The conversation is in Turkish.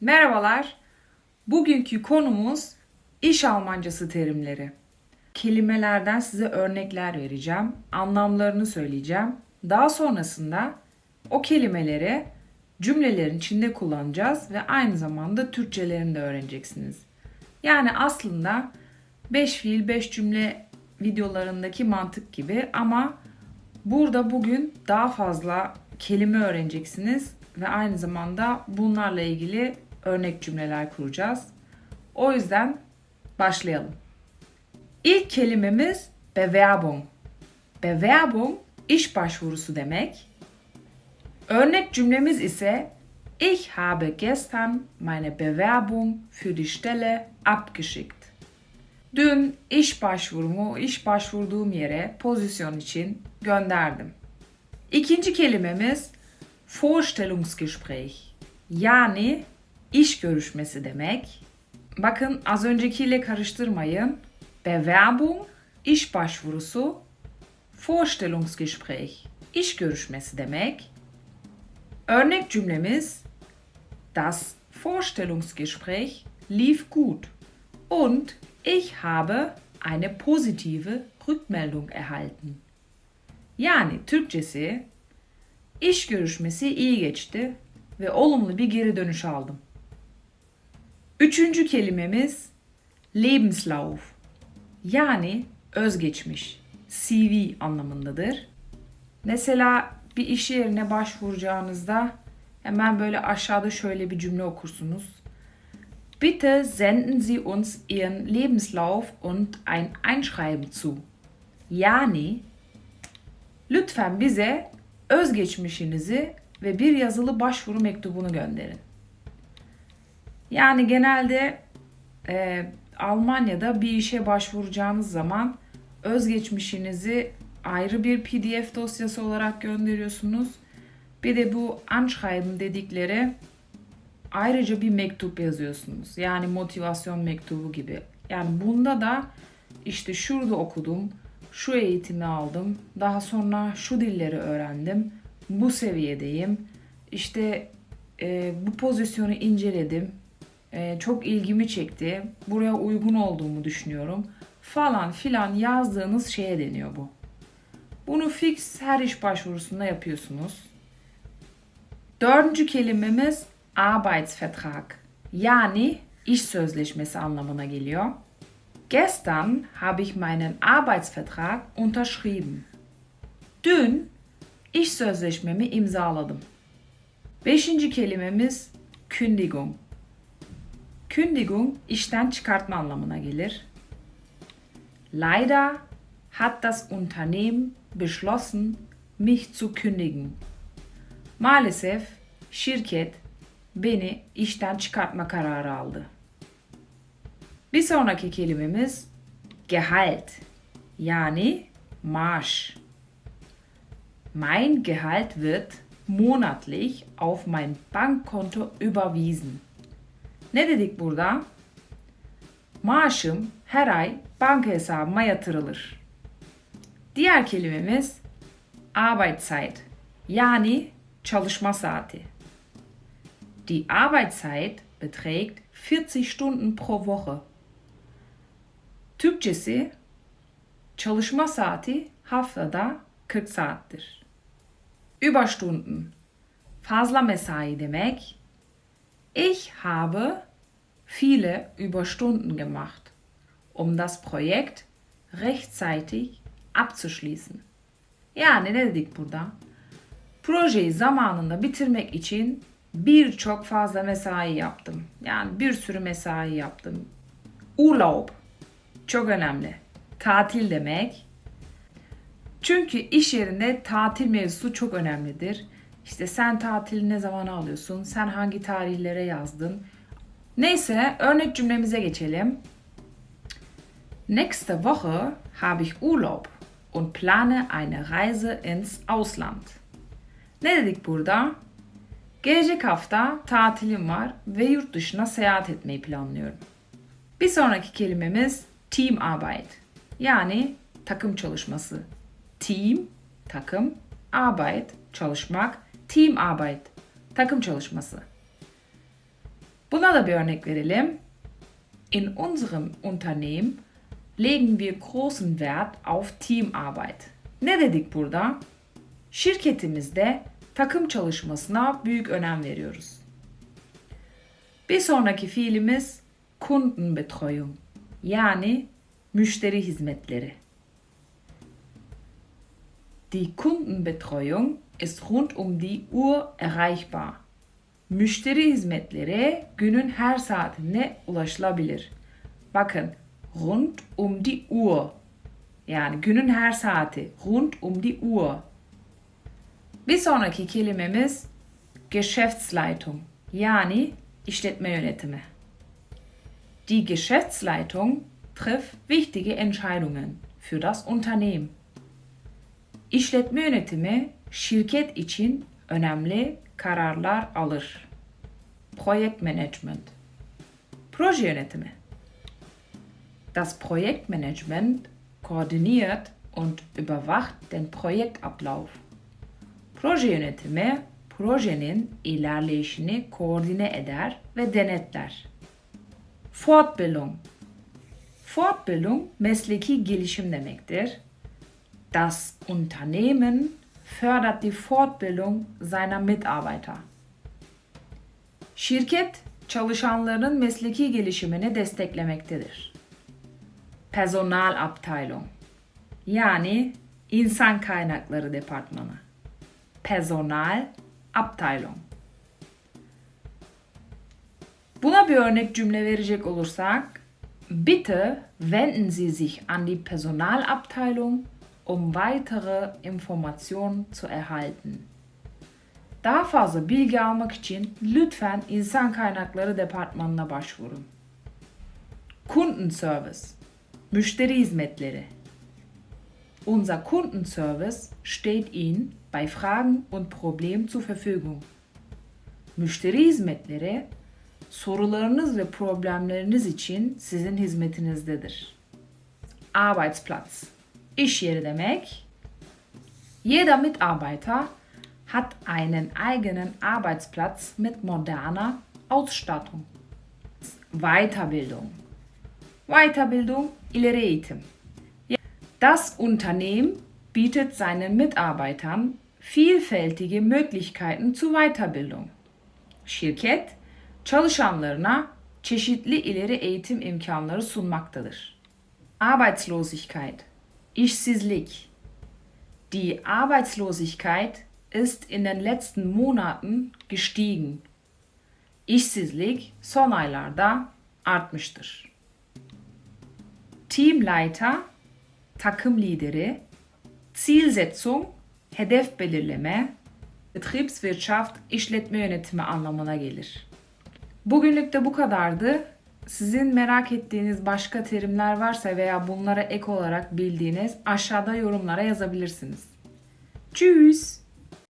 Merhabalar. Bugünkü konumuz iş Almancası terimleri. Kelimelerden size örnekler vereceğim. Anlamlarını söyleyeceğim. Daha sonrasında o kelimeleri cümlelerin içinde kullanacağız ve aynı zamanda Türkçelerini de öğreneceksiniz. Yani aslında 5 fiil 5 cümle videolarındaki mantık gibi ama burada bugün daha fazla kelime öğreneceksiniz ve aynı zamanda bunlarla ilgili örnek cümleler kuracağız. O yüzden başlayalım. İlk kelimemiz Bewerbung. Bewerbung iş başvurusu demek. Örnek cümlemiz ise Ich habe gestern meine Bewerbung für die Stelle abgeschickt. Dün iş başvurumu, iş başvurduğum yere pozisyon için gönderdim. İkinci kelimemiz Vorstellungsgespräch. Yani iş görüşmesi demek. Bakın az öncekiyle karıştırmayın. Bewerbung iş başvurusu, Vorstellungsgespräch iş görüşmesi demek. Örnek cümlemiz Das Vorstellungsgespräch lief gut und ich habe eine positive Rückmeldung erhalten. Yani Türkçesi iş görüşmesi iyi geçti ve olumlu bir geri dönüş aldım. Üçüncü kelimemiz Lebenslauf. Yani özgeçmiş, CV anlamındadır. Mesela bir iş yerine başvuracağınızda hemen böyle aşağıda şöyle bir cümle okursunuz. Bitte senden Sie uns Ihren Lebenslauf und ein Einschreiben zu. Yani lütfen bize özgeçmişinizi ve bir yazılı başvuru mektubunu gönderin. Yani genelde e, Almanya'da bir işe başvuracağınız zaman özgeçmişinizi ayrı bir PDF dosyası olarak gönderiyorsunuz. Bir de bu Anschreiben dedikleri ayrıca bir mektup yazıyorsunuz. Yani motivasyon mektubu gibi. Yani bunda da işte şurada okudum, şu eğitimi aldım, daha sonra şu dilleri öğrendim, bu seviyedeyim, işte e, bu pozisyonu inceledim, e, çok ilgimi çekti, buraya uygun olduğumu düşünüyorum falan filan yazdığınız şeye deniyor bu. Bunu fix her iş başvurusunda yapıyorsunuz. Dördüncü kelimemiz Arbeitsvertrag. Yani iş sözleşmesi anlamına geliyor. Gestern habe ich meinen Arbeitsvertrag unterschrieben. Dün iş sözleşmemi imzaladım. Beşinci kelimemiz Kündigung. Kündigung işten çıkartma anlamına gelir. Leider hat das Unternehmen beschlossen, mich zu kündigen. Maalesef şirket beni işten çıkartma kararı aldı. Bir sonraki kelimemiz Gehalt yani maaş. Mein Gehalt wird monatlich auf mein Bankkonto überwiesen. Ne dedik burada? Maaşım her ay banka hesabıma yatırılır. Diğer kelimemiz Arbeitszeit yani çalışma saati. Die Arbeitszeit beträgt 40 Stunden pro Woche. Türkçesi çalışma saati haftada 40 saattir. Überstunden fazla mesai demek. Ich habe viele Überstunden gemacht, um das Projekt rechtzeitig abzuschließen. Yani ne dedik burada? Projeyi zamanında bitirmek için birçok fazla mesai yaptım. Yani bir sürü mesai yaptım. Urlaub çok önemli. Tatil demek. Çünkü iş yerinde tatil mevzusu çok önemlidir. İşte sen tatili ne zaman alıyorsun? Sen hangi tarihlere yazdın? Neyse örnek cümlemize geçelim. Nächste Woche habe ich Urlaub und plane eine Reise ins Ausland. Ne dedik burada? Gelecek hafta tatilim var ve yurt dışına seyahat etmeyi planlıyorum. Bir sonraki kelimemiz Teamarbeit. Yani takım çalışması. Team, takım, Arbeit, çalışmak, Teamarbeit, takım çalışması. Bu Buna da bir örnek verelim. In unserem Unternehmen legen wir großen Wert auf Teamarbeit. Ne dedik burada? Şirketimizde takım çalışmasına büyük önem veriyoruz. Bir sonraki fiilimiz Kundenbetreuung yani müşteri hizmetleri. Die Kundenbetreuung ist rund um die Uhr erreichbar. Müşteri hizmetleri günün her saatinde ulaşılabilir. Bakın rund um die Uhr yani günün her saati rund um die Uhr. Bir sonraki kelimemiz Geschäftsleitung yani işletme yönetimi. Die Geschäftsleitung trifft wichtige Entscheidungen für das Unternehmen. İşletme yönetimi şirket için önemli kararlar alır. Projektmanagement. Proje yönetimi. Das Projektmanagement koordiniert und überwacht den Projektablauf. Proje yönetimi projenin ilerleyişini koordine eder ve denetler. Fortbildung. Fortbildung mesleki gelişim demektir. Das Unternehmen fördert die Fortbildung seiner Mitarbeiter. Şirket çalışanların mesleki gelişimini desteklemektedir. Personalabteilung yani insan kaynakları departmanı. Personalabteilung. Buna bir örnek cümle verecek olursak, bitte wenden Sie sich an die Personalabteilung, um weitere Informationen zu erhalten. Daha fazla bilgi almak için lütfen insan kaynakları departmanına başvurun. Kundenservice, müşteri hizmetleri. Unser Kundenservice steht Ihnen bei Fragen und Problemen zur Verfügung. Müşteri hizmetleri sorularınız ve problemleriniz için sizin hizmetinizdedir. Arbeitsplatz, iş yeri demek. Jeder Mitarbeiter hat einen eigenen Arbeitsplatz mit moderner Ausstattung. Weiterbildung. Weiterbildung, ileri. Das Unternehmen bietet seinen Mitarbeitern vielfältige Möglichkeiten zur Weiterbildung. Şirket, çalışanlarına çeşitli ileri eğitim imkanları sunmaktadır. Arbeitslosigkeit, işsizlik. Die Arbeitslosigkeit ist in den letzten Monaten gestiegen. İşsizlik son aylarda artmıştır. Teamleiter, takım lideri, Zielsetzung, hedef belirleme, Betriebswirtschaft, işletme yönetimi anlamına gelir. Bugünlük de bu kadardı. Sizin merak ettiğiniz başka terimler varsa veya bunlara ek olarak bildiğiniz aşağıda yorumlara yazabilirsiniz. Tschüss.